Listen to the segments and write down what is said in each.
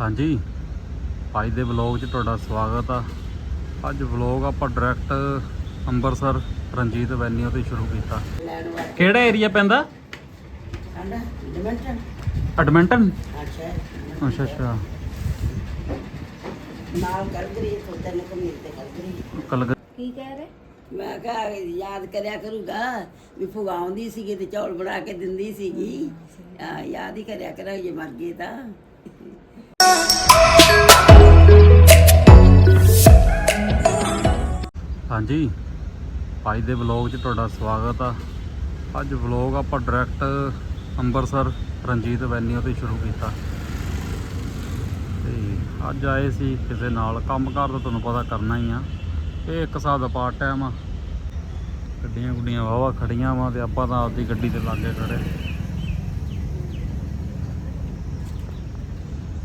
ਹਾਂਜੀ। ਅੱਜ ਦੇ ਵਲੌਗ 'ਚ ਤੁਹਾਡਾ ਸਵਾਗਤ ਆ। ਅੱਜ ਵਲੌਗ ਆਪਾਂ ਡਾਇਰੈਕਟ ਅੰਮ੍ਰਿਤਸਰ ਰਣਜੀਤ ਵੈਨਿਊ ਤੇ ਸ਼ੁਰੂ ਕੀਤਾ। ਕਿਹੜਾ ਏਰੀਆ ਪੈਂਦਾ? ਐਡਮਿੰਟਨ ਅੱਛਾ। ਅੱਛਾ ਅੱਛਾ। ਨਾਲ ਕਲਗਰੀ ਤੋਂ ਤਿੰਨ ਕਮੀਜ਼ ਤੇ ਕਲਗਰੀ ਕਲਗ ਕੀ ਕਹਿ ਰਹੇ? ਮੈਂ ਕਿਹਾ ਯਾਦ ਕਰਿਆ ਕਰੂਗਾ ਵੀ ਆਉਂਦੀ ਸੀਗੀ ਤੇ ਚੌਲ ਬਣਾ ਕੇ ਦਿੰਦੀ ਸੀਗੀ। ਆ, ਯਾਦ ਹੀ ਕਰਿਆ ਕਰਾਂ ਜੇ ਮਰ ਗਏ ਤਾਂ। ਹਾਂਜੀ। ਅੱਜ ਦੇ ਵਲੌਗ 'ਚ ਤੁਹਾਡਾ ਸਵਾਗਤ ਆ। ਅੱਜ ਵਲੌਗ ਆਪਾਂ ਡਾਇਰੈਕਟ ਅੰਮ੍ਰਿਤਸਰ ਰਣਜੀਤ ਵੈਨਿਊ ਤੇ ਸ਼ੁਰੂ ਕੀਤਾ। ਤੇ ਅੱਜ ਆਏ ਸੀ ਕਿਸੇ ਨਾਲ। ਕੰਮਕਾਰ ਤਾਂ ਤੁਹਾਨੂੰ ਪਤਾ ਕਰਨਾ ਹੀ ਆ। ਇਹ ਇੱਕ ਹਿਸਾਬ ਦਾ ਪਾਰਟ ਟਾਈਮ ਆ। ਗੱਡੀਆਂ ਗੁੱਡੀਆਂ ਵਾਵਾ ਖੜੀਆਂ ਵਾ ਤੇ ਆਪਾਂ ਤਾਂ ਆਪਦੀ ਗੱਡੀ ਤੇ ਲਾਗੇ ਖੜੇ।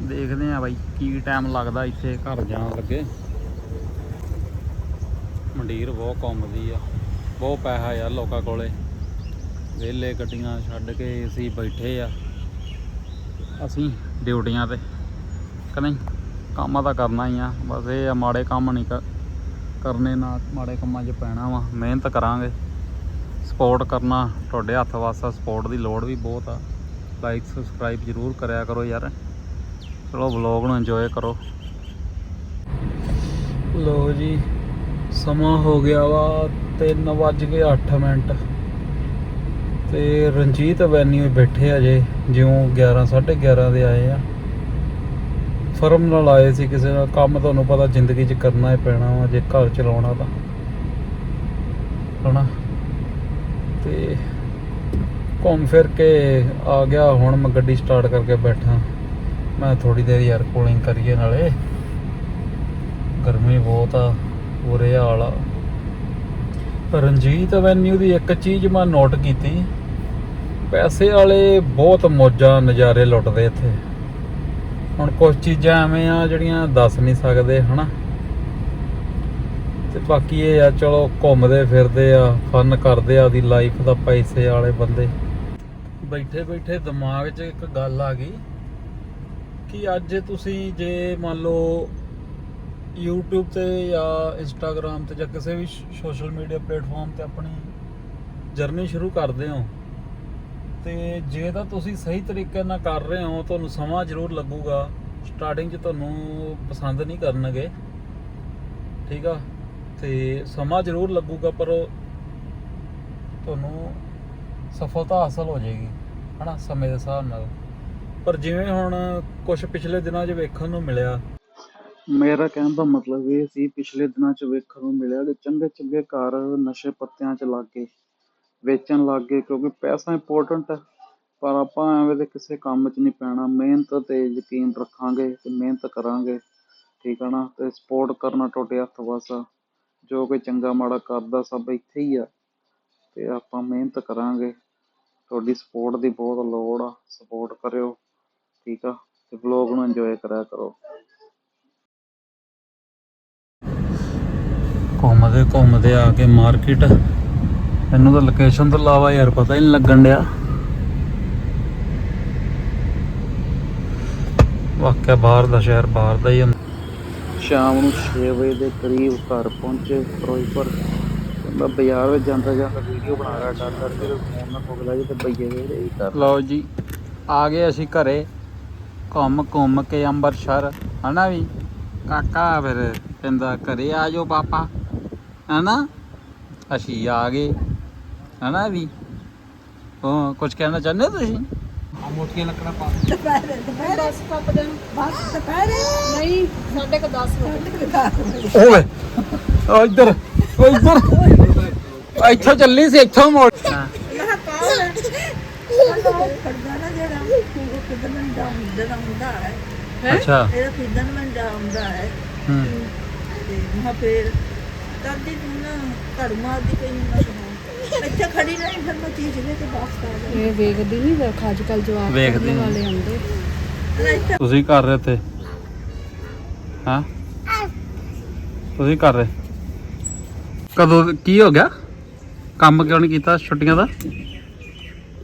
ਦੇਖਦੇ ਆ ਬਾਈ ਕੀ ਟਾਈਮ ਲੱਗਦਾ ਇੱਥੇ ਘਰ ਜਾਣ ਲੱਗੇ। ਮੰਡੀਰ ਬਹੁਤ ਘੁੰਮਦੀ ਆ। ਬਹੁਤ ਪੈਸਾ ਯਾਰ ਲੋਕਾਂ ਕੋਲੇ। ਵਿਹਲੇ ਗੱਡੀਆਂ ਛੱਡ ਕੇ ਅਸੀਂ ਬੈਠੇ ਆ। ਅਸੀਂ ਡਿਊਟੀਆਂ ਤੇ। ਕਿ ਕੰਮ ਤਾਂ ਕਰਨਾ ਹੀ ਆ। ਬਸ ਇਹ ਆ ਮਾੜੇ ਕੰਮ ਨਹੀਂ ਕਰ ਕਰਨੇ ਨਾ ਮਾੜੇ ਕੰਮਾਂ 'ਚ ਪੈਣਾ ਵਾ। ਮਿਹਨਤ ਕਰਾਂਗੇ। ਸਪੋਰਟ ਕਰਨਾ ਤੁਹਾਡੇ ਹੱਥ ਵਾਸਤਾ ਸਪੋਰਟ ਦੀ ਲੋੜ ਵੀ ਬਹੁਤ ਆ। ਲਾਈਕ ਸਬਸਕ੍ਰਾਈਬ ਜ਼ਰੂਰ ਕਰਿਆ ਕਰੋ ਯਾਰ। ਚਲੋ ਵਲੌਗ ਨੂੰ ਇੰਜੋਏ ਕਰੋ। ਲੋ ਜੀ। ਸਮਾਂ ਹੋ ਗਿਆ ਵਾ 3 ਵੱਜ ਕੇ 8 ਮਿੰਟ। ਤੇ ਰਣਜੀਤ ਐਵੈਨਿਊ ਬੈਠੇ ਆ ਜੇ, ਜਿਉਂ 11 11:30 ਦੇ ਆਏ ਆ। ਫਰਮ ਨਾਲ ਆਏ ਸੀ ਕਿਸੇ ਨਾਲ, ਕੰਮ ਤੁਹਾਨੂੰ ਪਤਾ ਜ਼ਿੰਦਗੀ 'ਚ ਕਰਨਾ ਹੀ ਪੈਣਾ ਵਾ, ਜੇ ਘਰ ਚਲਾਉਣਾ ਤਾਂ। ਹਨਾ? ਤੇ ਘੁੰਮ ਫਿਰ ਕੇ ਆ ਗਿਆ, ਹੁਣ ਮੈਂ ਗੱਡੀ ਸਟਾਰਟ ਕਰਕੇ ਬੈਠਾ। ਮੈਂ ਥੋੜੀ ਦੇਰ ਯਾਰ ਕੂਲਿੰਗ ਕਰੀਏ ਨਾਲੇ। ਗਰਮੀ ਬਹੁਤ ਆ। ਬੁਰੇ ਹਾਲ ਆ ਰਣਜੀਤ ਐਵੈਨਿਊ ਦੀ ਇੱਕ ਚੀਜ਼ ਮੈਂ ਨੋਟ ਕੀਤੀ। ਪੈਸੇ ਵਾਲੇ ਬਹੁਤ ਮੌਜਾਂ ਨਜ਼ਾਰੇ ਲੁੱਟਦੇ ਇੱਥੇ। ਹੁਣ ਕੁਝ ਚੀਜ਼ਾਂ ਐਵੇਂ ਆ ਜਿਹੜੀਆਂ ਦੱਸ ਨਹੀਂ ਸਕਦੇ, ਹਨਾ? ਤੇ ਬਾਕੀ ਇਹ ਆ, ਚਲੋ ਘੁੰਮਦੇ ਫਿਰਦੇ ਆ ਫਨ ਕਰਦੇ ਆ ਦੀ ਲਾਈਫ ਦਾ ਪੈਸੇ ਵਾਲੇ ਬੰਦੇ। ਬੈਠੇ ਬੈਠੇ ਦਿਮਾਗ 'ਚ ਇੱਕ ਗੱਲ ਆ ਗਈ ਕਿ ਅੱਜ ਤੁਸੀਂ ਜੇ ਮੰਨ ਲਓ YouTube ਤੇ ਜਾਂ Instagram ਤੇ ਜਾਂ ਕਿਸੇ ਵੀ ਸੋਸ਼ਲ ਮੀਡੀਆ ਪਲੇਟਫਾਰਮ ਤੇ ਆਪਣੀ ਜਰਨੀ ਸ਼ੁਰੂ ਕਰਦੇ ਹੋ। ਤੇ ਜੇ ਤਾਂ ਤੁਸੀਂ ਸਹੀ ਤਰੀਕੇ ਨਾਲ ਕਰ ਰਹੇ ਹੋ, ਤੁਹਾਨੂੰ ਸਮਾਂ ਜ਼ਰੂਰ ਲੱਗੂਗਾ। ਸਟਾਰਟਿੰਗ 'ਚ ਤੁਹਾਨੂੰ ਪਸੰਦ ਨਹੀਂ ਕਰਨਗੇ। ਠੀਕ ਆ? ਤੇ ਸਮਾਂ ਜ਼ਰੂਰ ਲੱਗੂਗਾ, ਪਰ ਤੁਹਾਨੂੰ ਸਫਲਤਾ ਹਾਸਲ ਹੋ ਜਾਏਗੀ, ਹਨਾ? ਸਮੇਂ ਦੇ ਹਿਸਾਬ ਨਾਲ। ਪਰ ਜਿਵੇਂ ਹੁਣ ਕੁਝ ਪਿਛਲੇ ਦਿਨਾਂ 'ਚ ਵੇਖਣ ਨੂੰ ਮਿਲਿਆ ਮੇਰਾ ਕਹਿਣ ਦਾ ਮਤਲਬ ਇਹ ਸੀ, ਪਿਛਲੇ ਦਿਨਾਂ 'ਚ ਵੇਖਣ ਨੂੰ ਮਿਲਿਆ ਕਿ ਚੰਗੇ ਚੰਗੇ ਘਰ ਨਸ਼ੇ ਪੱਤਿਆਂ 'ਚ ਲੱਗ ਗਏ ਵੇਚਣ ਲੱਗ ਗਏ ਕਿਉਂਕਿ ਪੈਸਾ ਇੰਪੋਰਟੈਂਟ ਹੈ, ਪਰ ਆਪਾਂ ਐਵੇਂ ਦੇ ਕਿਸੇ ਕੰਮ 'ਚ ਨਹੀਂ ਪੈਣਾ। ਮਿਹਨਤ ਤੇ ਯਕੀਨ ਰੱਖਾਂਗੇ ਅਤੇ ਮਿਹਨਤ ਕਰਾਂਗੇ, ਠੀਕ ਹੈ ਨਾ? ਅਤੇ ਸਪੋਰਟ ਕਰਨਾ ਤੁਹਾਡੇ ਹੱਥ ਵੱਸ ਆ। ਜੋ ਕੋਈ ਚੰਗਾ ਮਾੜਾ ਕਰਦਾ, ਸਭ ਇੱਥੇ ਹੀ ਆ। ਅਤੇ ਆਪਾਂ ਮਿਹਨਤ ਕਰਾਂਗੇ। ਤੁਹਾਡੀ ਸਪੋਰਟ ਦੀ ਬਹੁਤ ਲੋੜ ਆ। ਸਪੋਰਟ ਕਰਿਓ, ਠੀਕ ਆ? ਅਤੇ ਵਲੌਗ ਨੂੰ ਇੰਜੋਏ ਕਰਿਆ ਕਰੋ। ਘੁੰਮਦੇ ਘੁੰਮਦੇ ਆ ਕੇ ਮਾਰਕੀਟ। ਇਹਨੂੰ ਤਾਂ ਲੋਕੇਸ਼ਨ ਤੋਂ ਇਲਾਵਾ ਯਾਰ ਪਤਾ ਹੀ ਨਹੀਂ ਲੱਗਣ ਡਿਆ। ਵਾਕਿਆ ਬਾਹਰ ਦਾ ਸ਼ਹਿਰ ਬਾਹਰ ਦਾ ਹੀ ਹੁੰਦਾ ਸ਼ਾਮ ਨੂੰ 6 ਵਜੇ ਦੇ ਕਰੀਬ ਘਰ ਪਹੁੰਚੇ ਫਿਰੋਜ਼ਪੁਰ। ਮੈਂ ਬਾਜ਼ਾਰ ਵਿੱਚ ਜਾਂਦਾ ਜਾਂਦਾ ਵੀਡੀਓ ਬਣਾ ਰਿਹਾ ਡਰ ਡਰ ਕੇ ਫੋਨ ਨਾ ਖੋਲ ਜੀ ਤੇ ਬਈਏ ਦੇ ਰਹੀ ਕਰ ਲਓ ਜੀ ਆ ਗਏ ਅਸੀਂ ਘਰੇ। ਘੁੰਮ ਘੁੰਮ ਕੇ ਅੰਮ੍ਰਿਤਸਰ ਹਨਾ ਵੀ? ਕਾਕਾ ਫਿਰ ਕਹਿੰਦਾ ਘਰੇ ਆ ਜਾਓ ਪਾਪਾ। ਹਨਾ? ਅਸੀਂ ਆ ਗਏ। ਹਨਾ ਵੀ? ਉਹ ਕੁਝ ਕਹਿਣਾ ਚਾਹੁੰਦੇ ਹੋ ਤੁਸੀਂ? ਆ ਮੋਟੀਆਂ ਲੱਕੜਾਂ ਪਾ ਦੁਪਹਿਰੇ ਦੁਪਹਿਰੇ। ਬਸ ਪੱਪ ਦੇ ਬਸ ਦੁਪਹਿਰੇ? ਨਹੀਂ ਸਾਡੇ ਕੋ 10 ਵਜੇ ਓਏ ਉਹ ਇੱਧਰ ਇੱਧਰ। ਇੱਥੋਂ ਚੱਲੀ ਸੀ ਇੱਥੋਂ ਮੋੜ। ਮੈਂ ਕਾਹ ਖੜਦਾ ਨਾ ਜਿਹੜਾ ਉਹ ਕਿਦਨ ਮੈਂ ਜਾਂਦਾ ਹੁੰਦਾ ਹੈ। ਅੱਛਾ। ਇਹਦਾ ਕਿਦਨ ਮੈਂ ਜਾਂਦਾ ਹੈ। ਹੂੰ। ਤੇ ਮੈਂ ਫੇਰ ਦਾਦੀ ਨੂੰ ਨਾ ਘਰ ਮਾਰਦੀ ਪਈ ਨੂੰ ਮੈਂ ਕਿਹਾ, ਇੱਥੇ ਖੜੀ ਨਹੀਂ ਫਿਰ ਮੈਂ ਚੀਜ਼ ਲੈ ਕੇ ਵਾਪਸ ਆ ਗਈ ਇਹ ਵੇਖਦੀ ਨਹੀਂ ਵੇਖ ਅੱਜ ਕੱਲ ਜਵਾਬ ਵੇਖਦੀ ਕਰਨ ਨੀ। ਵਾਲੇ ਆਉਂਦੇ। ਨਾ ਇੱਥੇ ਤੁਸੀਂ ਕਰ ਰਹੇ ਤੇ ਹਾਂ? ਤੁਸੀਂ ਕਰ ਰਹੇ? ਕਦੋਂ ਕੀ ਹੋ ਗਿਆ? ਕੰਮ ਕਿਉਂ ਨਹੀਂ ਕੀਤਾ ਛੁੱਟੀਆਂ ਦਾ?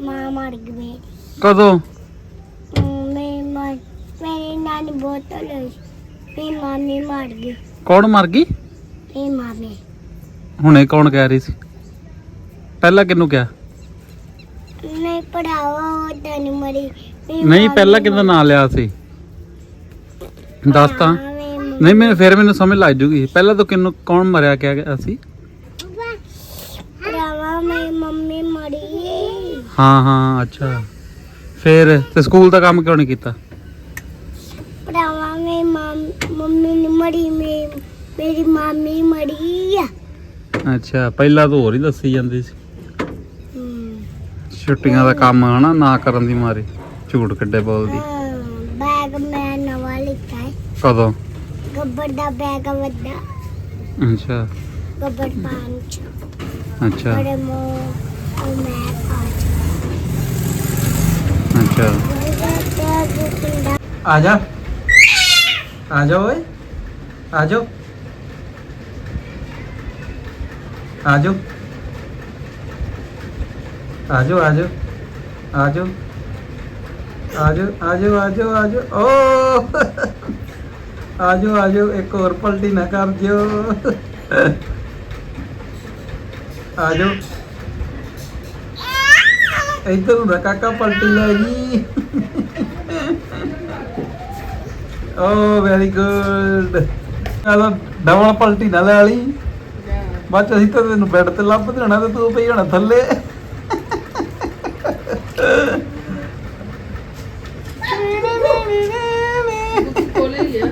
ਮਾਂ ਮਰ ਗਈ। ਕਦੋਂ? ਮੈਂ ਮੈਂ ਮੇਰੇ ਨਾਲ ਪਾਣੀ ਬੋਤਲ ਹੋਈ। ਮੇਰੀ ਮਾਮੀ ਮਰ ਗਈ। ਕੌਣ ਮਰ ਗਈ? ਮਾਮੀ। ਹੁਣੇ ਕੌਣ ਕਹਿ ਰਹੀ ਸੀ? ਪਹਿਲਾਂ ਕਿਹਨੂੰ ਕਿਹਾ? ਨਹੀਂ ਪੜਾਵਾ ਉਹ ਤਾਂ ਨਹੀਂ ਮਰੀ ਨਹੀਂ ਪਹਿਲਾਂ ਕਿਹਦਾ ਨਾਂ ਲਿਆ ਸੀ? ਦੱਸ ਤਾਂ। ਨਹੀਂ ਮੈਨੂੰ ਫਿਰ ਮੈਨੂੰ ਸਮਝ ਲੱਗ ਜੂਗੀ। ਪਹਿਲਾਂ ਤਾਂ ਕਿਹਨੂੰ ਕੌਣ ਮਰਿਆ ਕਿਹਾ ਗਿਆ ਸੀ? ਭਰਾਵਾ ਮੇਰੀ ਮੰਮੀ ਮਰੀ। ਹਾਂ ਹਾਂ ਅੱਛਾ। ਫਿਰ ਤੇ ਸਕੂਲ ਦਾ ਕੰਮ ਕਿਉਂ ਨਹੀਂ ਕੀਤਾ? ਭਰਾਵਾ ਮੇਰੀ ਮਾਮ- ਮਰੀ। ਮੇਰੀ ਮਾਮੀ ਮਰੀ ਆ। ਅੱਛਾ ਪਹਿਲਾਂ ਤਾਂ ਹੋਰ ਹੀ ਦੱਸੀ ਜਾਂਦੀ ਸੀ। ਛੁੱਟੀਆਂ ਦਾ ਕੰਮ ਹਨਾ ਨਾ ਕਰਨ ਦੀ ਮਾਰੀ ਝੂਠ ਕੱਢੇ ਬੋਲਦੀ। ਬੈਗ ਮੈਂ ਨਵਾਂ ਲਿੱਤਾ ਹੈ ਕਦੋਂ? ਗੱਬਰ ਦਾ ਬੈਗ ਵੱਡਾ। ਅੱਛਾ। ਗੱਬਰ ਪੰਜ ਅੱਛਾ। ਬੜੇ ਮੋ ਉਹ ਮੈਂ ਪਾਚ ਅੱਛਾ। ਪਿੰਡਾ ਆ ਜਾ। ਆ ਜਾ ਓਏ। ਆ ਜਾ ਆ ਜਾ ਆ ਜਾ ਆ ਜਾ ਆ ਜਾ ਆ ਜਾ ਆ ਜਾ ਆ ਜਾ ਆ ਜਾ ਓ ਆ ਜਾ ਆ ਜਾ ਇੱਕ ਹੋਰ ਪਲਟੀ ਨਾ ਕਰ ਜਿਓ ਆ ਜਾ ਇੱਧਰ ਨੂੰ ਨਾ ਕਾਕਾ ਪਲਟੀ ਲੈ ਜੀ ਓ ਵੈਰੀ ਗੁੱਡ ਆਲਾ ਡਬਲ ਪਲਟੀ ਨਾ ਲੈ ਲਈ ਬਾਅਦ ਚ ਅਸੀਂ ਤਾਂ ਤੈਨੂੰ ਬੈੱਡ ਤੇ ਲੱਭ ਦੇਣਾ ਤੇ ਤੂੰ ਪਈ ਹੋਣਾ ਥੱਲੇ। ਕੋਲੇ ਹੀ ਆ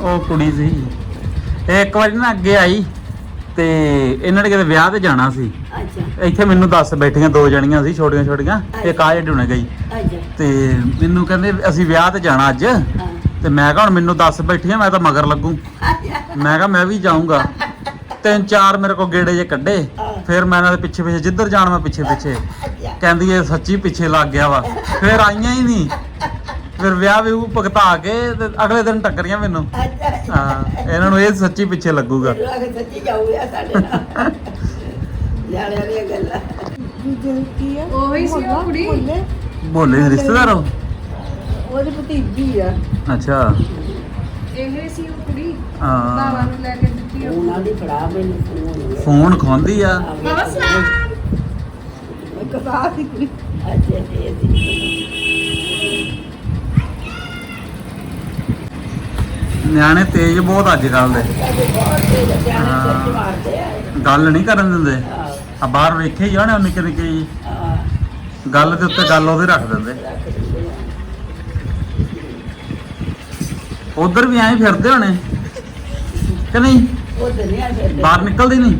ਉਹ ਕੁੜੀ ਸੀ। ਇਹ ਇੱਕ ਵਾਰੀ ਨਾ ਅੱਗੇ ਆਈ ਤੇ ਇਹਨਾਂ ਨੇ ਕਿਤੇ ਵਿਆਹ ਤੇ ਜਾਣਾ ਸੀ। ਅੱਛਾ। ਇੱਥੇ ਮੈਨੂੰ ਦੱਸ ਬੈਠੀਆਂ ਦੋ ਜਣੀਆਂ ਸੀ ਛੋਟੀਆਂ ਛੋਟੀਆਂ ਇੱਕ ਆ ਜਿਹੜੀ ਹੁਣੇ ਗਈ। ਅੱਛਾ। ਤੇ ਮੈਨੂੰ ਕਹਿੰਦੇ ਅਸੀਂ ਵਿਆਹ ਤੇ ਜਾਣਾ ਅੱਜ। ਹਾਂ। ਤੇ ਮੈਂ ਕਿਹਾ ਹੁਣ ਮੈਨੂੰ ਦੱਸ ਬੈਠੀਆਂ ਮੈਂ ਤਾਂ ਮਗਰ ਲੱਗੂ। ਮੈਂ ਕਿਹਾ ਮੈਂ ਵੀ ਜਾਊਂਗਾ। ਤਿੰਨ ਚਾਰ ਮੇਰੇ ਕੋ ਗੇੜੇ ਜੇ ਕੱਢੇ। ਫਿਰ ਮੈਂ ਦੇ ਪਿੱਛੇ ਪਿੱਛੇ ਜਿੱਧਰ ਜਾਣ ਮੈਂ ਪਿੱਛੇ ਪਿੱਛੇ। ਕਹਿੰਦੀ ਇਹ ਸੱਚੀ ਪਿੱਛੇ ਲੱਗ ਗਿਆ ਵਾ। ਫਿਰ ਆਈਆਂ ਹੀ ਨਹੀਂ। ਫਿਰ ਵਿਆਹ ਵੀ ਉਹ ਭੁਗਤਾ ਕੇ ਤੇ ਅਗਲੇ ਦਿਨ ਟੱਕਰੀਆਂ ਮੈਨੂੰ। ਹਾਂ ਇਹਨਾਂ ਨੂੰ ਇਹ ਸੱਚੀ ਪਿੱਛੇ ਲੱਗੂਗਾ। ਸੱਚੀ ਜਾਊਗਾ ਸਾਡੇ ਨਾਲ ਨਿਆਣਿਆਂ ਦੀਆਂ ਗੱਲਾਂ ਉਹੀ ਸੀ ਉਹ ਕੁੜੀ। ਬੋਲੇ ਰਿਸ਼ਤੇਦਾਰ ਹੋ ਉਹਦੀ ਭਤੀਜੀ ਆ। ਅੱਛਾ। ਇਹ ਸੀ ਉਹ ਕੁੜੀ ਹਾਂ। ਦਾਵਾ ਨੂੰ ਲੈ ਕੇ ਦਿੱਤੀ ਉਹ ਉਹਨਾਂ ਦੀ ਫੜਾ ਮੈਨੂੰ ਫੋਨ। ਫੋਨ ਖੋਂਦੀ ਆ? ਇੱਕ ਸਾਥ ਹੀ। ਕੁੜੀ ਅੱਛਾ ਤੇ ਨਿਆਣੇ ਤੇਜ਼ ਬਹੁਤ ਅੱਜ ਕੱਲ ਦੇ। ਬਹੁਤ ਤੇਜ਼ ਸਿਆਣੇ ਸੱਚ ਮਾਰਦੇ ਆ। ਗੱਲ ਨਹੀਂ ਕਰਨ ਦਿੰਦੇ। ਹਾਂ, ਆ ਬਾਹਰ ਵੇਖੇ ਹੀ ਉਹਨੇ ਨਿੱਕੇ ਨਿੱਕੇ ਜਿਹੀ। ਹਾਂ, ਗੱਲ ਦੇ ਉੱਤੇ ਗੱਲ ਉਹਦੇ ਰੱਖ ਦਿੰਦੇ ਰੱਖ ਦਿੰਦੇ ਆ। ਉਧਰ ਵੀ ਐਂ ਫਿਰਦੇ ਹੋਣੇ। ਕਿ ਨਹੀਂ? ਉਹ ਦੁਨੀਆ ਦੇ ਬਾਹਰ ਨਿਕਲਦੀ ਨਹੀਂ?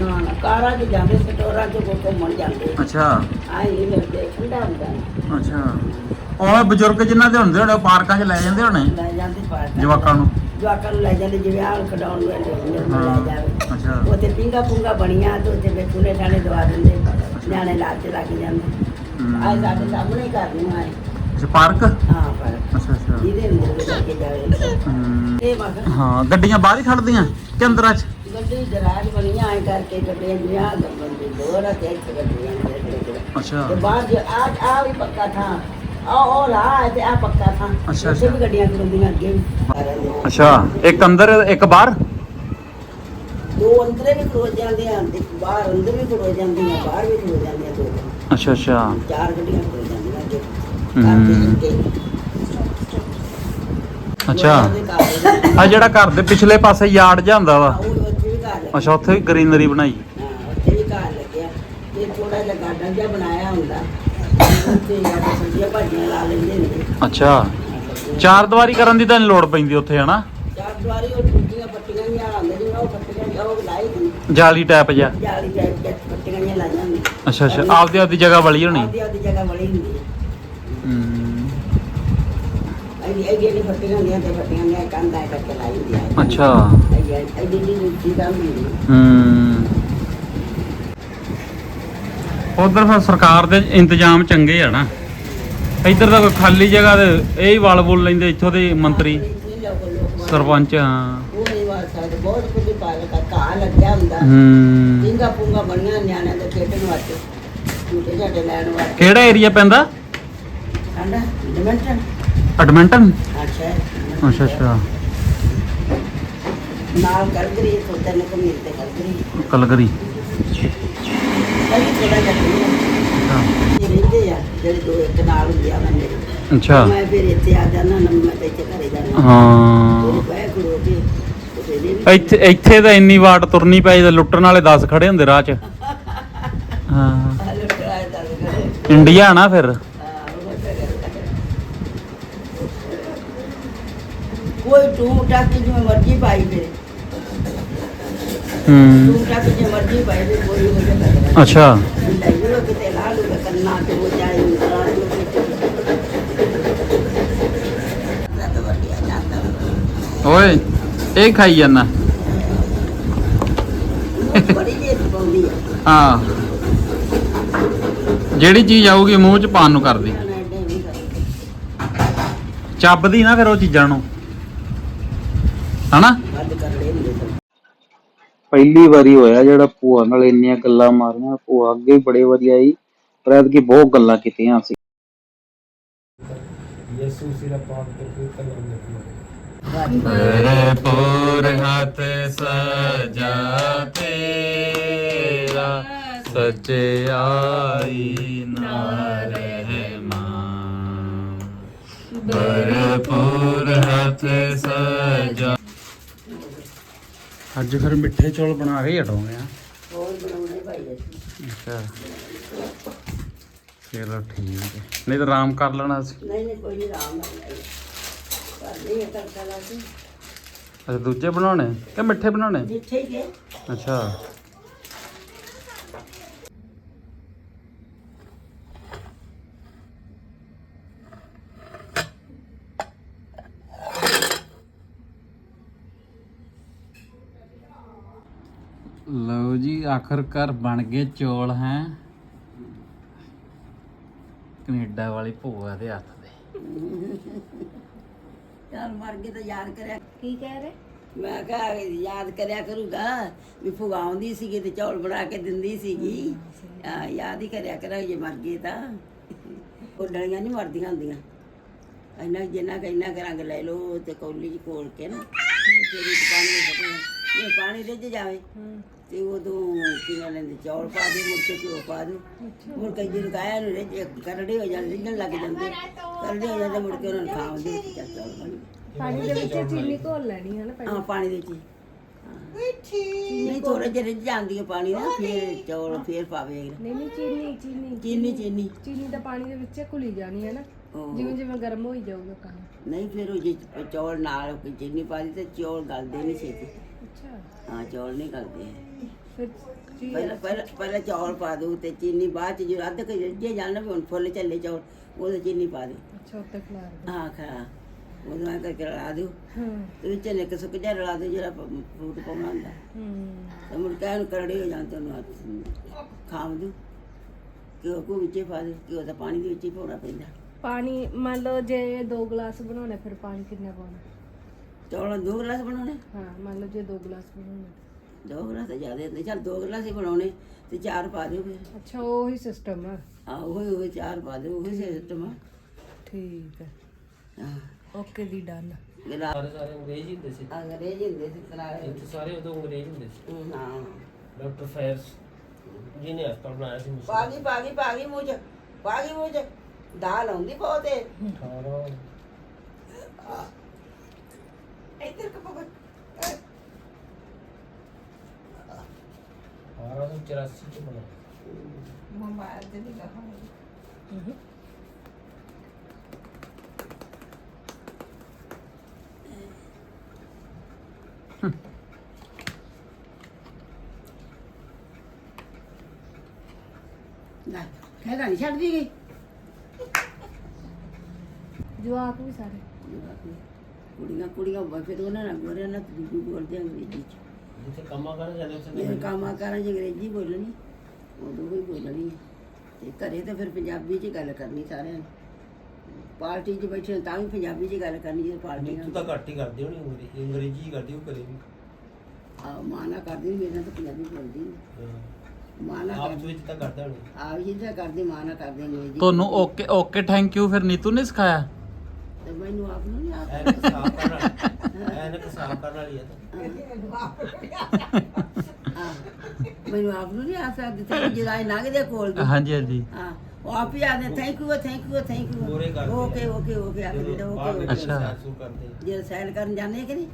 ਨਾ ਨਾ ਕਾਰਾਂ 'ਚ ਜਾਂਦੇ ਸਟੋਰਾਂ 'ਚ ਕੋ ਘੁੰਮਣ ਜਾਂਦੇ। ਅੱਛਾ। ਆਏ ਨਹੀਂ ਮਿਲਦੇ ਠੰਡਾ ਹੁੰਦਾ। ਅੱਛਾ। ਉਹ ਬਜ਼ੁਰਗ ਜਿਨ੍ਹਾਂ ਦੇ ਹੁੰਦੇ ਹੋਣੇ ਉਹ ਪਾਰਕਾਂ 'ਚ ਲੈ ਜਾਂਦੇ ਹੋਣੇ? ਲੈ ਜਾਂਦੇ ਪਾਰਕ ਜਵਾਕਾਂ ਨੂੰ? ਜਵਾਕਾਂ ਨੂੰ ਲੈ ਜਾਂਦੇ ਜਿਵੇਂ ਆਲ ਕਢਾਉਣ ਨੂੰ ਲੈ ਜਾਵੇ ਅੱਛਾ। ਉੱਥੇ ਪਿੰਗਾ ਪੁੰਗਾ ਬਣੀਆਂ ਤੇ ਉੱਥੇ ਬੈਠੂਨੇ ਠਾਣੇ ਦਵਾ ਦਿੰਦੇ। ਨਿਆਣੇ ਲਾਚ ਲੱਗ ਜਾਂਦੇ। ਆਏ ਸਾਡੇ ਸਾਹਮਣੇ ਹੀ ਘਰ ਨੂੰ ਆਏ ਅੱਛਾ ਪਾਰਕ? ਹਾਂ ਪਰ ਅੱਛਾ ਅੱਛਾ। ਜਿਹਦੇ ਨੂੰ ਲੈ ਕੇ ਜਾਵੇ ਹਮ, ਇਹ ਮਗਰ ਹਾਂ ਗੱਡੀਆਂ ਬਾਹਰ ਹੀ ਖੜਦੀਆਂ ਕਿ ਅੰਦਰਾਂ 'ਚ? ਗੱਡੀ ਦਰਾਜ ਬਣੀਆਂ ਆਏ ਕਰਕੇ ਗੱਡੀਆਂ ਜਿਹਾ ਗੱਬਨ ਦੀ ਦੋ ਰਾ ਤੇ ਇੱਥੇ ਗੱਡੀਆਂ ਨੇ ਤੇ ਅੱਛਾ ਬਾਅਦ ਆ ਆ ਵੀ ਪੱਕਾ ਥਾਂ ਆ ਉਹ ਲਾ ਤੇ ਆ ਪੱਕਾ ਥਾਂ। ਅੱਛਾ, ਉੱਥੇ ਅੱਛਾ। ਵੀ ਗੱਡੀਆਂ ਖੜੋਦੀਆਂ ਅੱਗੇ ਵੀ। ਅੱਛਾ ਇੱਕ ਅੰਦਰ ਇੱਕ ਬਾਹਰ? ਦੋ ਅੰਦਰੇ ਵੀ ਖੜੋ ਜਾਂਦੇ ਆ ਤੇ ਬਾਹਰ ਅੰਦਰ ਵੀ ਖੜੋ ਜਾਂਦੀਆਂ ਬਾਹਰ ਵੀ ਖੜੋ ਜਾਂਦੀਆਂ ਦੋ। ਅੱਛਾ ਅੱਛਾ। ਚਾਰ ਗੱਡੀਆਂ ਖੜੋ ਜਾਂਦੀਆਂ ਅੱਗੇ। ਘਰ ਦੇ ਅੱਗੇ। ਅੱਛਾ। ਉਹਦੇ ਘਰ ਦੇ- ਆ ਜਿਹੜਾ ਘਰ ਦੇ ਪਿਛਲੇ ਪਾਸੇ ਯਾਰਡ ਜਿਹਾ ਹੁੰਦਾ ਵਾ। ਉਹ ਉੱਥੇ ਵੀ ਘਰ ਲੱਗਿਆ ਅੱਛਾ ਉੱਥੇ ਵੀ ਗ੍ਰੀਨਰੀ ਬਣਾਈ। ਹਾਂ, ਉੱਥੇ ਵੀ ਘਰ ਲੱਗਿਆ ਤੇ ਥੋੜਾ ਜਿਹਾ ਗਾਰਡਨ ਜਿਹਾ ਬਣਾਇਆ ਹੁੰਦਾ ਉੱਥੇ ਆਪਾਂ ਸਬਜ਼ੀਆਂ ਭਾਜੀਆਂ ਲਾ ਲੈਂਦੇ ਨੇ ਅੱਛਾ। ਚਾਰ ਦੀਵਾਰੀ ਕਰਨ ਦੀ ਤਾਂ ਨਹੀਂ ਲੋੜ ਪੈਂਦੀ ਉੱਥੇ ਹਨਾ? ਚਾਰ ਦੁਆਰੀ ਉਹ ਟੁੱਟੀਆਂ ਪੱਟੀਆਂ ਜਿਹਾ ਆਉਂਦੇ ਜਿਵੇਂ ਉਹ ਪੱਟੀਆਂ ਜਿਹਾ ਉਹ ਲਾਈ ਦੀ ਜਾਲੀ ਟੈਪ ਜਿਹਾ। ਜਾਲੀ ਟਾਈਪ ਦੇ ਪੱਟੀਆਂ ਜਿਹਾ ਲਾਈਆਂ ਹੁੰਦੀਆਂ ਅੱਛਾ ਅੱਛਾ। ਆਪਦੀ ਆਪਦੀ ਜਗ੍ਹਾ ਵਾਲੀ ਹੋਣੀ। ਆਪਦੀ ਆਪਦੀ ਜਗ੍ਹਾ ਵੜੀ ਹੁੰਦੀ ਹੈ ਹਮ, ਐਡੀ ਐਡੀ ਕੰਧਾਂ ਕਰਕੇ ਲਾਈ ਅੱਛਾ। ਐਡੀ ਉੱਚੀ ਹੁੰਦੀ ਹੈ। ਉਧਰ ਫਿਰ ਸਰਕਾਰ ਦੇ ਇੰਤਜ਼ਾਮ ਚੰਗੇ ਆ ਨਾ। ਇੱਧਰ ਤਾਂ ਕੋਈ ਖਾਲੀ ਜਗ੍ਹਾ ਤੇ ਇਹ ਹੀ ਵਲ ਬੋਲ ਲੈਂਦੇ ਇੱਥੋਂ ਦੇ ਮੰਤਰੀ। ਸਰਪੰਚ ਹਾਂ। ਉਹ ਨਹੀਂ ਵਾਰ ਸਕਦੇ ਬਹੁਤ ਕੁਝ ਪਾਲਕ ਘਾਹ ਲੱਗਿਆ ਹੁੰਦਾ। ਹੂੰ। ਪਿੰਗਾ ਪੁੰਗਾ ਬਣੀਆਂ ਨਿਆਣਿਆਂ ਦੇ ਖੇਡਣ ਵਾਸਤੇ। ਝੂਟੇ ਝਾਟੇ ਲੈਣ ਵਾਸਤੇ। ਕਿਹੜਾ ਏਰੀਆ ਪੈਂਦਾ? Edmonton Edmonton? ਅੱਛਾ। ਅੱਛਾ ਅੱਛਾ। ਨਾਲ ਕਲਗਰੀ ਤੋਂ ਤੈਨੂੰ ਕਮੀਰ ਤੇ ਕਲਗਰੀ ਕਲਗਰੀ। ਅਜੀ ਥੋੜਾ ਜਿਹਾ। ਇਹ ਰਹਿੰਦੇ ਆ ਜਿਹੜੇ ਦੋ ਇੱਕ ਨਾਲ ਹੁੰਦੇ ਆ ਬੰਦੇ। ਅੱਛਾ। ਮੈਂ ਫਿਰ ਇੱਥੇ ਆ ਜਾਣਾ ਨਾ ਮੈਂ ਤੇ ਇੱਥੇ ਘਰੇ ਜਾਣਾ ਹਾਂ। ਬਹਿ ਖੜੋ ਕੇ ਤੇ ਫਿਰ ਇਹ ਵੀ ਇੱਥੇ ਇੱਥੇ ਤਾਂ ਇੰਨੀ ਵਾਟ ਤੁਰਨੀ ਪਈ ਤੇ ਲੁੱਟਣ ਵਾਲੇ 10 ਖੜੇ ਹੁੰਦੇ ਰਾਹ 'ਚ। ਹਾਂ। ਹਾਲੇ ਟਰਾਈ ਕਰ ਕਰੇ ਇੰਡੀਆ ਨਾ ਫਿਰ ਹਾਂ, ਉਹ ਤਾਂ ਗੱਲ ਹੈ। ਕੋਈ ਟੂ ਟਾਕੀ ਜਿਵੇਂ ਮਰਜ਼ੀ ਪਾਈ ਫਿਰ। ਹੂੰ। ਟੂ ਟਾਕੀ ਜਿਵੇਂ ਮਰਜ਼ੀ ਪਾਈ ਫਿਰ ਕੋਈ ਹੋ ਜਾਂਦਾ ਅੱਛਾ। ਲੈ ਲਓ ਕਿਤੇ ਲਾ ਲਓ ਕੰਨਾਂ ਤੇ ਹੋ ਜਾਏ ਲਾ ਲਓ ਕਿਤੇ। ਰਾਤ ਵਰਗਿਆ ਜਾਂਦਾ ਓਏ ਇਹ ਖਾਈ ਜਾਂਦਾ ਉਹ ਬੜੀ ਜੇ ਪਾਉਂਦੀ ਆ। ਹਾਂ। ਜਿਹੜੀ ਚੀਜ਼ ਆਊਗੀ ਮੂੰਹ 'ਚ ਪਾਣ ਨੂੰ ਕਰਦੀ। ਚੱਬਦੀ ਨਾ ਫਿਰ ਉਹ ਚੀਜ਼ਾਂ ਨੂੰ। ਹਨਾ? ਪਹਿਲੀ ਵਾਰੀ ਹੋਇਆ ਜਿਹੜਾ ਭੂਆ ਨਾਲ ਇੰਨੀਆਂ ਗੱਲਾਂ ਮਾਰੀਆਂ। ਭੂਆ ਅੱਗੇ ਵੀ ਬੜੇ ਵਧੀਆ ਸੀ ਪਰ ਐਤਕੀ ਬਹੁਤ ਗੱਲਾਂ ਕੀਤੀਆਂ ਸੀ ਤੇਰੇ ਪੂਰ ਹੱਥ ਸਜਾ ਤੇਰਾ ਸਚਾਈ ਨਾਲ ਰਹਿਮਾਨ ਭਰਪੂਰ ਹੱਥ ਸਜਾ ਅੱਜ ਫਿਰ ਮਿੱਠੇ ਚੌਲ ਬਣਾ ਕੇ ਹੀ ਹਟੋਗੇ ਆ। ਹੋਰ ਬਣਾਉਣੇ ਭਾਈ ਅਸੀਂ। ਅੱਛਾ। ਚਲੋ ਠੀਕ ਹੈ। ਨਹੀਂ ਤਾਂ ਆਰਾਮ ਕਰ ਲੈਣਾ ਸੀ ਨਹੀਂ ਨਹੀਂ ਕੋਈ ਨਹੀਂ ਆਰਾਮ ਨਾਲ ਤੜਕਾ ਲਾ ਕੇ। ਅੱਛਾ ਦੂਜੇ ਬਣਾਉਣੇ ਕਿ ਮਿੱਠੇ ਬਣਾਉਣੇ ਜਿੱਥੇ ਹੀ ਗਏ ਅੱਛਾ। ਲਓ ਜੀ ਆਖਰਕਾਰ ਬਣ ਗਏ ਚੌਲ ਹੈ। ਕੈਨੇਡਾ ਵਾਲੀ ਭੂਆ ਦੇ ਹੱਥ ਦੇ। ਯਾਰ ਮਰ ਗਏ ਤਾਂ ਯਾਦ ਕਰਿਆ। ਕੀ ਕਹਿ ਰਹੇ? ਮੈਂ ਕਿਹਾ ਯਾਦ ਕਰਿਆ ਕਰੂਗਾ ਵੀ ਭੂਆ ਆਉਂਦੀ ਸੀਗੀ ਤੇ ਚੌਲ ਬਣਾ ਕੇ ਦਿੰਦੀ ਸੀਗੀ। ਹਾਂ, ਯਾਦ ਹੀ ਕਰਿਆ ਕਰਾਂ ਜੇ ਮਰ ਗਏ ਤਾਂ। ਉਹ ਡਲੀਆਂ ਨਹੀਂ ਮਰਦੀਆਂ ਹੁੰਦੀਆਂ। ਇੰਨਾ ਜਿੰਨਾ ਕੁ ਇੰਨਾ ਕੁ ਰੰਗ ਲੈ ਲਓ ਤੇ ਕੌਲੀ ਚ ਕੋਲ ਕੇ ਨਾ। ਫਿਰ ਇਹ ਪਾਣੀ ਦੇ ਇਹ ਪਾਣੀ ਰਿੱਝ ਜਾਵੇ। ਤੇ ਉਦੋਂ ਕਿਵੇਂ ਲੈਂਦੇ ਚੌਲ ਪਾ ਦੇ ਮੁੜ ਕੇ ਘਿਓ ਪਾ ਦੇ। ਮੁੜ ਕੇ ਜਦੋਂ ਕਾਇਆ ਨੂੰ ਰਿੱਝ ਕਰੜੇ ਹੋ ਜਾਂਦੇ ਰਿੱਝਣ ਲੱਗ ਜਾਂਦੇ। ਕਰੜੇ ਹੋ ਜਾਂਦੇ ਮੁੜ ਕੇ ਉਹਨਾਂ ਨੂੰ ਚੱਲ ਚੌਲ ਬਣ ਪਾਣੀ ਦੇ ਵਿੱਚ ਚੀਨੀ ਘੋਲ ਲੈਣੀ ਹੈ ਨਾ ਹਾਂ ਪਾਣੀ ਦੇ ਵਿੱਚ। ਨਹੀਂ ਥੋੜਾ ਜਿਹਾ ਰਿੱਝ ਜਾਂਦੀ ਹੈ ਪਾਣੀ ਨਾ ਫਿਰ ਚੌਲ ਫਿਰ ਪਾਵੇ ਨਹੀਂ ਨਹੀਂ ਚੀਨੀ ਚੀਨੀ। ਚੀਨੀ ਚੀਨੀ। ਚੀਨੀ ਤਾਂ ਪਾਣੀ ਦੇ ਵਿੱਚ ਘੁਲੀ ਜਾਣੀ ਹੈ ਨਾ। ਜਿਵੇਂ ਜਿਵੇਂ ਗਰਮ ਹੋਈ ਜਾਊਗਾ ਪਾਣੀ ਨਹੀਂ ਫਿਰ ਉਹ ਜੇ ਚੌਲ ਨਾਲ ਚੀਨੀ ਪਾ ਦੀ ਤੇ ਚੌਲ ਗਲਦੇ ਨਹੀਂ ਛੇਤੀ। ਅੱਛਾ। ਹਾਂ ਚੌਲ ਨਹੀਂ ਗਲਦੇ ਫਿਰ ਪਹਿਲਾਂ ਪਹਿਲਾਂ ਪਹਿਲਾਂ ਚੌਲ ਪਾ ਦੋ ਤੇ ਚੀਨੀ ਬਾਅਦ ਚ ਜਦੋਂ ਅੱਧ ਕੁ ਰਿੱਝੇ ਜਾਣ ਨਾ ਵੀ ਹੁਣ ਫੁੱਲ ਚੱਲੇ ਚੌਲ ਉਹਦੇ ਚੀਨੀ ਪਾ ਦੇ ਅੱਛਾ ਉੱਤੇ ਖਲਾਰ ਦਿਓ। ਹਾਂ ਖਾ ਉਹਨੂੰ ਐਂ ਕਰਕੇ ਰਲਾ ਦਿਓ। ਹਾਂ। ਤੇ ਵਿੱਚ ਸੁੱਕ ਜਿਹਾ ਰਲਾ ਦਿਓ ਜਿਹੜਾ ਪ- ਫਰੂਟ ਪਾਉਣਾ ਹੁੰਦਾ। ਹੂੰ। ਤੇ ਮੁੜ ਕੇ ਇਹਨੂੰ ਕਰੜੇ ਹੋ ਜਾਣ ਤੇ ਉਹਨੂੰ ਖਾਮ ਦਿਓ। ਘਿਓ ਕੋ ਵਿੱਚੇ ਪਾ ਦਿਓ। ਘਿਓ ਤਾਂ ਪਾਣੀ ਦੇ ਵਿੱਚ ਹੀ ਪਾਉਣਾ ਪੈਂਦਾ। ਪਾਣੀ ਮੰਨ ਲਓ ਜੇ ਦੋ ਗਲਾਸ ਬਣਾਉਣੇ ਫਿਰ ਪਾਣੀ ਕਿੰਨਾ ਪਾਉਣਾ? ਚੌਲਾਂ ਦੋ ਗਲਾਸ ਬਣਾਉਣੇ? ਹਾਂ ਮੰਨ ਲਓ ਜੇ ਦੋ ਗਲਾਸ ਬਣਾਉਣੇ। ਦੋ ਗਲਾਸ ਤਾਂ ਜ਼ਿਆਦਾ ਹੁੰਦੇ ਚੱਲ ਦੋ ਗਲਾਸ ਹੀ ਬਣਾਉਣੇ ਤੇ ਚਾਰ ਪਾ ਦਿਓ ਫਿਰ। ਅੱਛਾ ਉਹੀ ਸਿਸਟਮ ਆ। ਆ ਉਹ ਉਹ ਚਾਰ ਪਾ ਦਿਓ ਉਹ ਸਿਸਟਮ ਆ। ਠੀਕ ਹੈ ਹਾਂ। ਓਕੇ ਦੀ ਡਨ। ਗਲਾਸ ਸਾਰੇ ਸਾਰੇ ਅੰਗਰੇਜ਼ ਹੀ ਹੁੰਦੇ ਸੀ। ਅੰਗਰੇਜ਼ ਹੁੰਦੇ ਸੀ ਤਨਾਲੇ ਇੱਥੇ ਸਾਰੇ ਉਦੋਂ ਅੰਗਰੇਜ਼ ਹੁੰਦੇ ਸੀ। ਹਾਂ ਡਾਕਟਰ ਫੈਰਸ ਜਿਹਨੇ ਹਸਪਤਾਲ ਬਣਾਇਆ ਸੀ ਪਾ ਗਈ ਪਾ ਗਈ ਪਾ ਗਈ ਮੂੰਹ ਚ ਪਾ ਗਈ ਮੂੰਹ ਚ। ਦਾਲ ਆਉਂਦੀ ਬਹੁਤ ਏ। 18 ਇੱਧਰ ਕਪਕ 1884 ਚ ਬਣਾਇਆ ਮੋਬਾਈਲ ਤੇ ਨਹੀਂ ਕਹਾਂ ਲੈ ਖੈਰਾ ਨਹੀਂ ਛੱਡਦੀ। ਗਈ ਜਵਾਕ ਵੀ ਸਾਰੇ। ਕੁੜੀਆਂ ਕੁੜੀਆਂ ਬ- ਫਿਰ ਉਹਨਾਂ ਨਾਲ ਗੋਰਿਆਂ ਨਾਲ ਦੂਜੀ ਬੋਲਦੇ ਆ ਅੰਗਰੇਜ਼ੀ ਚ। ਜਿੱਥੇ ਕੰਮਾਂ ਕਰਨ ਜਾਂਦੇ ਉੱਥੇ ਜੇ ਕੰਮਾਂ ਕਾਰਾਂ 'ਚ ਅੰਗਰੇਜ਼ੀ ਬੋਲਣੀ ਉਦੋਂ ਵੀ ਬੋਲਣੀ ਤੇ ਘਰੇ ਤਾਂ ਫਿਰ ਪੰਜਾਬੀ 'ਚ ਗੱਲ ਕਰਨੀ ਸਾਰਿਆਂ ਨੇ। ਪਾਰਟੀ 'ਚ ਬੈਠੇ ਹੋਣ ਤਾਂ ਵੀ ਪੰਜਾਬੀ 'ਚ ਗੱਲ ਕਰਨੀ ਜੇ ਪਾਰਟੀ ਤੂੰ ਤਾਂ ਘੱਟ ਹੀ ਕਰਦੀ ਹੋਣੀ ਅੰਗਰੇਜ਼ੀ ਅੰਗਰੇਜ਼ੀ ਹੀ ਕਰਦੀ ਉਹ ਕਰੇ ਵੀ। ਆ ਮਾਨਾ ਕਰਦੀ ਮੇਰੇ ਨਾਲ ਤਾਂ ਪੰਜਾਬੀ ਬੋਲਦੀ ਨਹੀਂ ਹਾਂ। ਮਾਂ ਨਾ ਆਪ ਵਿੱਚ ਤਾਂ ਕਰਦਾ ਨਹੀਂ ਆ ਜੀ ਤਾਂ ਕਰਦੀ ਮਾਂ ਨਾ ਕਰਦੇ ਨੇ ਜੀ ਤੁਹਾਨੂੰ ਓਕੇ ਓਕੇ ਥੈਂਕ ਯੂ ਫਿਰ ਨੀਤੂ ਨੇ ਸਿਖਾਇਆ? ਤੇ ਮੈਨੂੰ ਆਪ ਨੂੰ ਨਹੀਂ ਆ ਐਨਕ ਸਾਫ਼ ਕਰਨ ਵਾਲੀ। ਐਨਕ ਸਾਫ਼ ਕਰਨ ਵਾਲੀ ਹੈ ਤਾਂ। ਆ ਮੈਨੂੰ ਆਪ ਨੂੰ ਨਹੀਂ ਆ ਸਕਦੀ ਤੇ ਜਿਹੜਾ ਇਹ ਲੰਘਦੇ ਕੋਲ ਦੀ। ਹਾਂਜੀ ਹਾਂਜੀ। ਹਾਂ। ਉਹ ਆਪ ਹੀ ਆਦੇ thank you thank you thank ਪੂਰੇ ਯੂ ਕਰਦੇ ਓਕੇ ਓਕੇ ਓਕੇ ਆ ਕੇ ਜਦੋਂ ਬਾਹਰ ਓਕੇ। ਨਿਕਲਦੇ ਅੱਛਾ। ਸੈਰ ਸੂਰ ਕਰਦੇ ਜੇ ਸੈਲ ਕਰਨ ਜਾਂਦੇ ਕਿ ਨਹੀਂ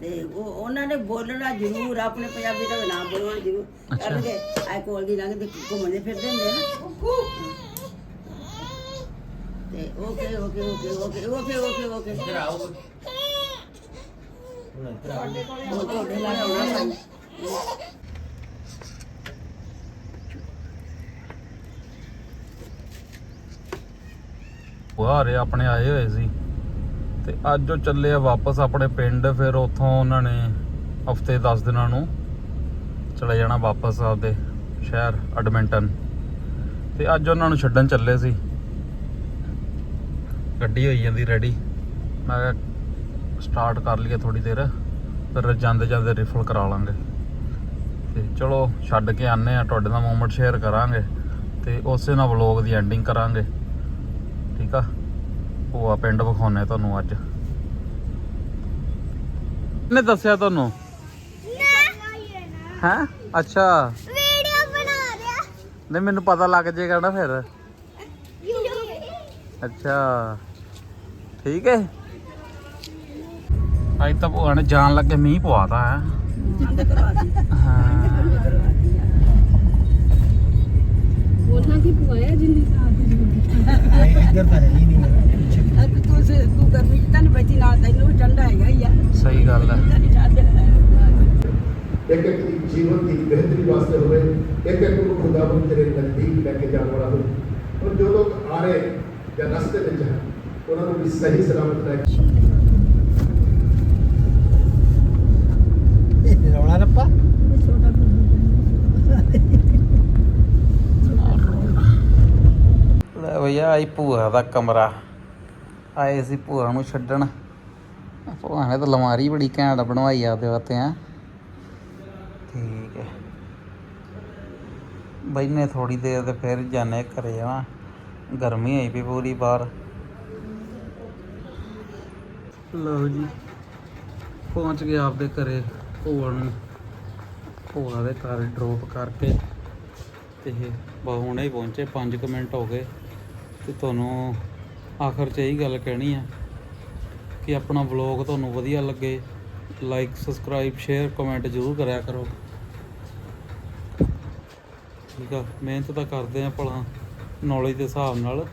ਤੇ ਉਹ ਉਹਨਾਂ ਨੇ ਬੋਲਣਾ ਜ਼ਰੂਰ ਆਪਣੇ ਪੰਜਾਬੀ ਦਾ ਨਾਮ ਬੋਲਣਾ ਜ਼ਰੂਰ। ਕਰਨਗੇ ਆਏ ਕੋਲ ਦੀ ਲੰਘਦੇ ਘੁੰਮਦੇ ਫਿਰਦੇ ਹੁੰਦੇ ਆ ਨਾ। ਤੇ okay okay okay okay okay okay okay ਇੱਧਰ ਆਓ। ਹੁਣ ਇੱਧਰ ਆਓ। ਉਹ ਤੁਹਾਡੇ ਨਾਲ ਆਉਣਾ ਭਾਈ ਬੁਹਾਰੇ ਆਪਣੇ ਆਏ ਹੋਏ ਸੀ। ਤੇ ਅੱਜ ਉਹ ਚੱਲੇ ਆ ਵਾਪਸ ਆਪਣੇ ਪਿੰਡ ਫਿਰ ਉੱਥੋਂ ਉਹਨਾਂ ਨੇ ਹਫ਼ਤੇ 10 ਦਿਨਾਂ ਨੂੰ ਚਲੇ ਜਾਣਾ ਵਾਪਸ ਆਪਦੇ ਸ਼ਹਿਰ ਐਡਮਿੰਟਨ। ਤੇ ਅੱਜ ਉਹਨਾਂ ਨੂੰ ਛੱਡਣ ਚੱਲੇ ਸੀ। ਗੱਡੀ ਹੋਈ ਜਾਂਦੀ ਰੈਡੀ ਮੈਂ ਕਿਹਾ ਸਟਾਰਟ ਕਰ ਲਈਏ ਥੋੜੀ ਦੇਰ ਫਿਰ ਜਾਂਦੇ ਜਾਂਦੇ ਰਿਫਲ ਕਰਾ ਲਾਂਗੇ। ਤੇ ਚਲੋ ਛੱਡ ਕੇ ਆਨੇ ਆ ਤੁਹਾਡੇ ਨਾਲ ਮੂਮੈਂਟ ਸ਼ੇਅਰ ਕਰਾਂਗੇ ਤੇ ਉਸੇ ਨਾਲ ਵਲੌਗ ਦੀ ਐਂਡਿੰਗ ਕਰਾਂਗੇ। ਠੀਕ ਆ? ਭੂਆ ਪਿੰਡ ਵਿਖਾਉਣੇ ਤੁਹਾਨੂੰ ਅੱਜ। ਨੇ ਦੱਸਿਆ ਤੁਹਾਨੂੰ? ਹੈ? ਅੱਛਾ। ਵੀਡੀਓ ਬਣਾ ਰਿਹਾ। ਨਹੀਂ ਮੈਨੂੰ ਪਤਾ ਲੱਗ ਜਾਏਗਾ ਨਾ ਫਿਰ। ਅੱਛਾ। ਠੀਕ ਹੈ। ਅੱਜ ਤਾਂ ਭੂਆ ਨੇ ਜਾਣ ਲੱਗੇ ਮੀਂਹ ਪਵਾਤਾ ਹੈ। ਹਾਂ ਉਹਨਾਂ ਕੀ ਪਵਾਇਆ ਜਿੰਨੀ ਸਾਥ ਇੱਧਰ ਤਾਂ ਹੈ ਹੀ ਨਹੀਂ। ਤੂੰ ਸੇ- ਤੂੰ ਗਰਮੀ ਚ ਤਾਂ ਨਹੀਂ ਬੈਠੀ ਨਾਲ ਤੈਨੂੰ ਵੀ ਠੰਡਾ ਹੈਗਾ ਹੀ ਆ। ਸਹੀ ਗੱਲ ਹੈ। ਤੈਨੂੰ ਛੱਡ ਇੱਕ ਇੱਕ ਦੀ ਜੀਵਨ ਦੀ ਬਿਹਤਰੀ ਵਾਸਤੇ ਹੋਵੇ ਇੱਕ ਇੱਕ ਨੂੰ ਖੁਦਾਵੰਦ ਤੇਰੇ ਨਜ਼ਦੀਕ ਲੈ ਕੇ ਜਾਣ ਵਾਲਾ ਹੋਵੇ। ਔਰ ਜੋ ਲੋਕ ਆ ਰਹੇ ਜਾਂ ਰਸਤੇ ਵਿੱਚ ਹਨ ਉਹਨਾਂ ਨੂੰ ਵੀ ਸਹੀ ਸਲਾਮਤ ਲੈ ਕੇ ਰੌਲਾ ਰੱਪਾ? ਲੈ ਭਈਆ ਆਈ ਭੂਆ ਦਾ ਕਮਰਾ। ਆਏ ਸੀ ਭੂਆ ਨੂੰ ਛੱਡਣ। ਭੂਆ ਨੇ ਤਾਂ ਲਮਾਰੀ ਬੜੀ ਘੈਂਟ ਬਣਵਾਈ ਆ ਉਹਦੇ ਵਾਸਤੇ ਆ ਠੀਕ ਹੈ। ਬੈਨੇ ਥੋੜੀ ਦੇਰ ਤੇ ਫਿਰ ਜਾਣੇ ਘਰੇ ਆ ਗਰਮੀ ਆਈ ਪਈ ਪੂਰੀ ਬਾਹਰ। ਲਓ ਜੀ, ਪਹੁੰਚ ਗਏ ਆਪਦੇ ਘਰੇ ਭੂਆ ਨੂੰ। ਭੂਆ ਦੇ ਘਰ ਡ੍ਰੌਪ ਕਰਕੇ ਤੇ ਇਹ ਹੁਣੇ ਹੀ ਪਹੁੰਚੇ 5 ਮਿੰਟ ਹੋ ਗਏ। ਤੇ ਤੁਹਾਨੂੰ ਆਖਰ 'ਚ ਇਹੀ ਗੱਲ ਕਹਿਣੀ ਆ ਕਿ ਆਪਣਾ ਵਲੌਗ ਤੁਹਾਨੂੰ ਵਧੀਆ ਲੱਗੇ ਲਾਈਕ ਸਬਸਕ੍ਰਾਈਬ ਸ਼ੇਅਰ ਕਮੈਂਟ ਜ਼ਰੂਰ ਕਰਿਆ ਕਰੋ। ਠੀਕ ਆ, ਮਿਹਨਤ ਤਾਂ ਕਰਦੇ ਆ ਭਲਾ ਨੌਲੇਜ ਦੇ ਹਿਸਾਬ ਨਾਲ।